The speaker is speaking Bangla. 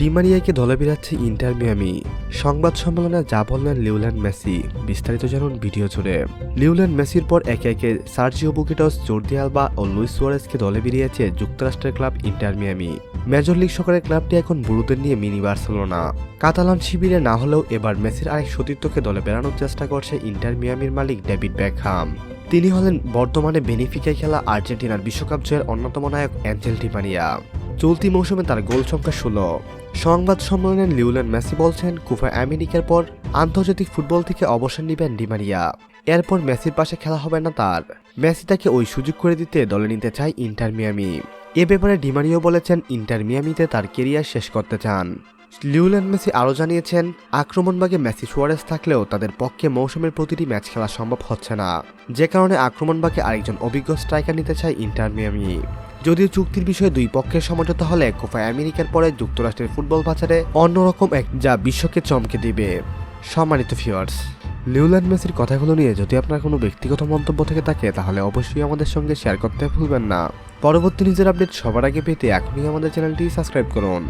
ডিমারিয়াকে দলে বেরাচ্ছে ইন্টার মিয়ামি সংবাদ সম্মেলনে যা বললেন লিউল্যান্ড মেসি, বিস্তারিত জানুন ভিডিও জুড়ে। লিউল্যান্ড মেসির পর একে একে সার্জিও বুকিটস, জর্দি আলবা ও লুইস সুয়ারেসকে দলে বেরিয়েছে যুক্তরাষ্ট্রের club Inter Miami Major League সকারের ক্লাবটি এখন বুড়োদের নিয়ে মিনি বার্সেলোনা। কাতালান শিবিরে না হলেও এবার মেসির আরেক সতীর্থকে দলে বেড়ানোর চেষ্টা করছে ইন্টার মিয়ামির মালিক ডেভিড ব্যাকহাম তিনি হলেন বর্তমানে বেনিফিকায় খেলা আর্জেন্টিনার বিশ্বকাপ জয়ের অন্যতম নায়ক অ্যাঞ্জেল ডিমারিয়া। চলতি মৌসুমে তার গোল সংখ্যা ষোলো। সংবাদ সম্মেলনে লিউলেন মেসি বলছেন, কুফা আমেরিকার পর আন্তর্জাতিক ফুটবল থেকে অবসর নেবেন ডিমারিয়া এরপর মেসির পাশে খেলা হবে না তার। মেসি তাকে ওই সুযোগ করে দিতে দলে নিতে চায় ইন্টার মিয়ামি। এ ব্যাপারে ডিমারিও বলেছেন, ইন্টার মিয়ামিতে তার কেরিয়ার শেষ করতে চান। লিউল্যান্ড মেসি আরও জানিয়েছেন আক্রমণভাগে মেসি সুয়ারেস থাকলেও তাদের পক্ষে মৌসুমের প্রতিটি ম্যাচ খেলা সম্ভব হচ্ছে না। যে কারণে আক্রমণভাগে আরেকজন অভিজ্ঞ স্ট্রাইকার নিতে চায় ইন্টার মিয়ামি। যদিও চুক্তির বিষয়ে দুই পক্ষের সমঝোতা হলে কোফায় আমেরিকার পরে যুক্তরাষ্ট্রের ফুটবল বাজারে অন্যরকম এক যা বিশ্বকে চমকে দিবে। সম্মানিত ফিওয়ার্স লিউল্যান্ড মেসির কথাগুলো নিয়ে যদি আপনার কোনো ব্যক্তিগত মন্তব্য থেকে থাকে, তাহলে অবশ্যই আমাদের সঙ্গে শেয়ার করতে ভুলবেন না। পরবর্তী নিজের আপডেট সবার আগে পেতে এখনই আমাদের চ্যানেলটি সাবস্ক্রাইব করুন।